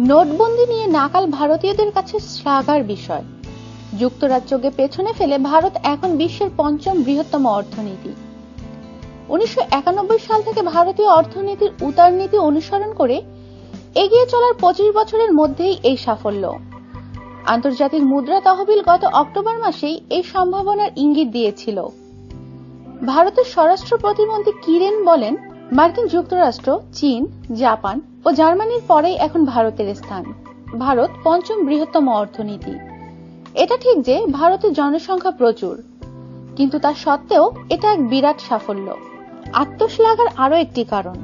নোটবন্দি নিয়ে নাকাল ভারতীয়দের কাছে শ্লাঘার বিষয়। যুক্তরাজ্যকে পেছনে ফেলে ভারত এখন বিশ্বের পঞ্চম বৃহত্তম অর্থনীতি। উনিশশো সাল থেকে ভারতীয় অর্থনীতির উতার নীতি অনুসরণ করে এগিয়ে চলার পঁচিশ বছরের মধ্যেই এই সাফল্য। আন্তর্জাতিক মুদ্রা তহবিল গত অক্টোবর মাসেই এই সম্ভাবনার ইঙ্গিত দিয়েছিল। ভারতের স্বরাষ্ট্র প্রতিমন্ত্রী কিরেন বলেন মার্কিন যুক্তরাষ্ট্র, চীন, জাপান ও জার্মানির পরেই এখন ভারতের স্থান। ভারত পঞ্চম বৃহত্তম অর্থনীতি। এটা ঠিক যে ভারতের জনসংখ্যা প্রচুর। কিন্তু তা সত্ত্বেও এটা এক বিরাট সাফল্য। আত্মশ্লাঘার আরও একটি কারণ।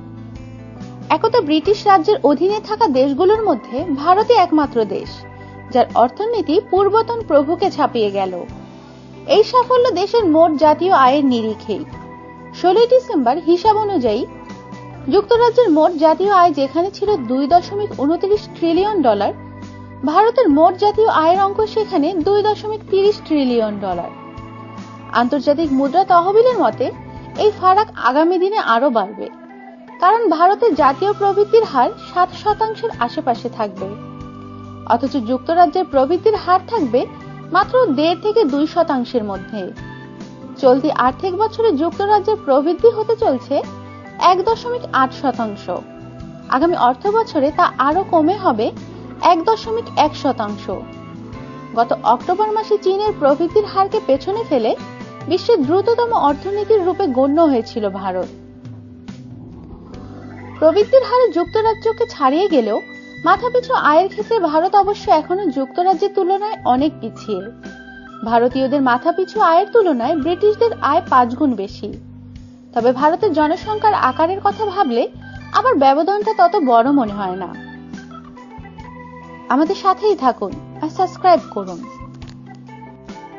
একদা ব্রিটিশ রাজ্যের অধীনে থাকা দেশগুলোর মধ্যে ভারতই একমাত্র দেশ, যার অর্থনীতি পূর্বতন প্রভুকে ছাপিয়ে গেল। এই সাফল্য দেশের মোট জাতীয় আয়ের নিরিখেই। ষোলোই ডিসেম্বর হিসাব অনুযায়ী যুক্তরাজ্যের মোট জাতীয় আয় যেখানে ছিল দুই দশমিক উনত্রিশ ট্রিলিয়ন ডলার, ভারতের মোট জাতীয় আয়ের অঙ্ক সেখানে দুই দশমিক তিরিশ ট্রিলিয়ন ডলার। আন্তর্জাতিক মুদ্রা তহবিলের মতে, এই ফারাক আগামী দিনে আরও বাড়বে, কারণ ভারতের জাতীয় প্রবৃদ্ধির হার সাত শতাংশের আশেপাশে থাকবে। অথচ যুক্তরাজ্যের প্রবৃদ্ধির হার থাকবে মাত্র দেড় থেকে দুই শতাংশের মধ্যে। চলতি আর্থিক বছরে যুক্তরাজ্যের প্রবৃদ্ধি হতে চলছে এক দশমিক আট শতাংশ। আগামী অর্থ বছরে তা আরও কমে হবে এক দশমিক এক শতাংশ। গত অক্টোবর মাসে চীনের প্রবৃদ্ধির হারকে পেছনে ফেলে বিশ্বের দ্রুততম অর্থনীতির রূপে গণ্য হয়েছিল ভারত। প্রবৃদ্ধির হারে যুক্তরাজ্যকে ছাড়িয়ে গেলেও মাথাপিছু আয়ের ক্ষেত্রে ভারত অবশ্য এখনও যুক্তরাজ্যের তুলনায় অনেক পিছিয়ে। ভারতীয়দের মাথাপিছু আয়ের তুলনায় ব্রিটিশদের আয় পাঁচ গুণ বেশি। তবে ভারতের জনসংখ্যার আকারের কথা ভাবলে আমার ব্যবধানটা তত বড় মনে হয় না। আমাদের সাথেই থাকুন আর সাবস্ক্রাইব করুন।